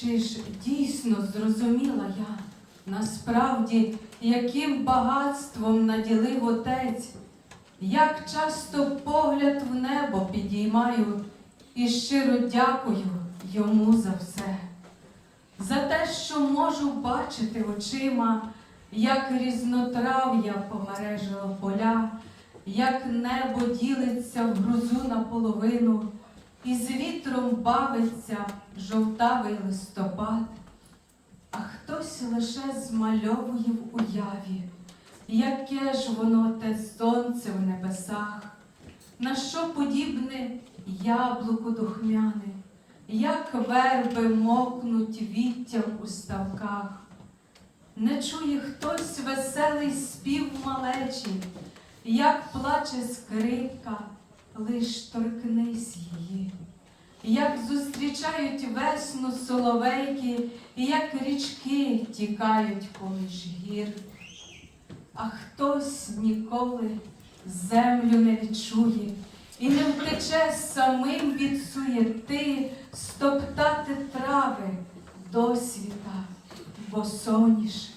Чи ж дійсно зрозуміла я? Насправді, яким багатством наділив отець, як часто погляд в небо підіймаю і щиро дякую йому за все, за те, що можу бачити очима, як різнотрав'я помережила поля, як небо ділиться в грузу наполовину, і з вітром бавиться жовтавий листопад, а хтось лише змальовує в уяві, яке ж воно те сонце в небесах, на що подібне яблуко духмяне, як верби мокнуть віттям у ставках. Не чує хтось веселий спів малечі, як плаче скрипка, лиш торкнись її, як зустрічають весну соловейки, і як річки тікають поміж гір. А хтось ніколи землю не відчує і не втече самим від суєти стоптати трави досвіта, бо соніш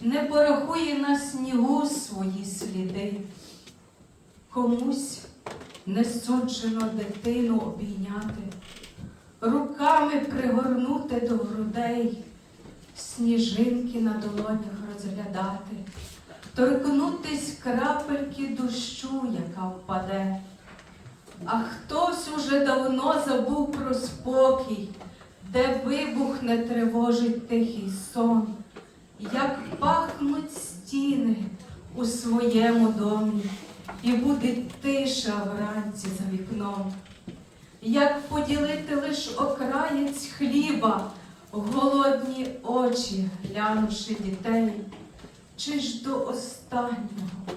не порахує на снігу свої сліди. Комусь не суджено дитину обійняти, руками пригорнути до грудей, сніжинки на долонях розглядати, торкнутись крапельки дощу, яка впаде. А хтось уже давно забув про спокій, де вибух не тривожить тихий сон, як пахнуть стіни у своєму домі, і буде тиша вранці за вікном. Як поділити лиш окраєць хліба, голодні очі, глянувши дітей, чи ж до останнього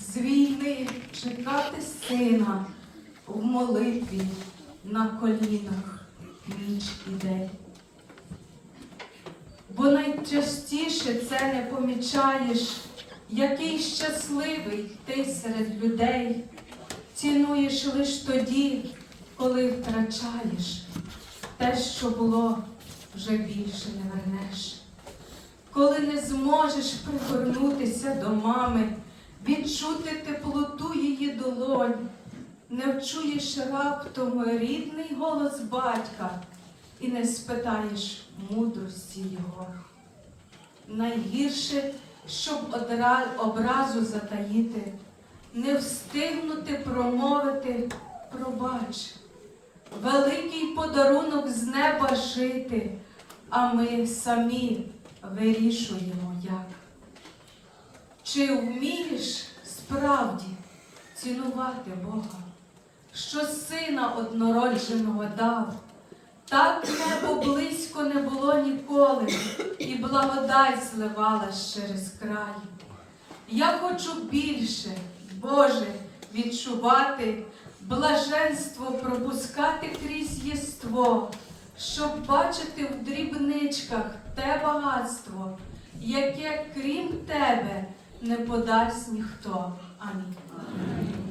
з війни чекати сина в молитві на колінах ніч і день. Бо найчастіше це не помічаєш, який щасливий ти серед людей, цінуєш лиш тоді, коли втрачаєш те, що було, вже більше не вернеш. Коли не зможеш пригорнутися до мами, відчути теплоту її долонь, не вчуєш раптом рідний голос батька і не спитаєш мудрості його. Найгірше, щоб образу затаїти, не встигнути промовити пробач, великий подарунок з неба жити, а ми самі вирішуємо як. Чи вмієш справді цінувати Бога, що сина однородженого дав? Так небо близько не було ніколи, і благодать зливалась через край. Я хочу більше, Боже, відчувати, блаженство пропускати крізь єство, щоб бачити в дрібничках те багатство, яке крім тебе не подасть ніхто. Амінь.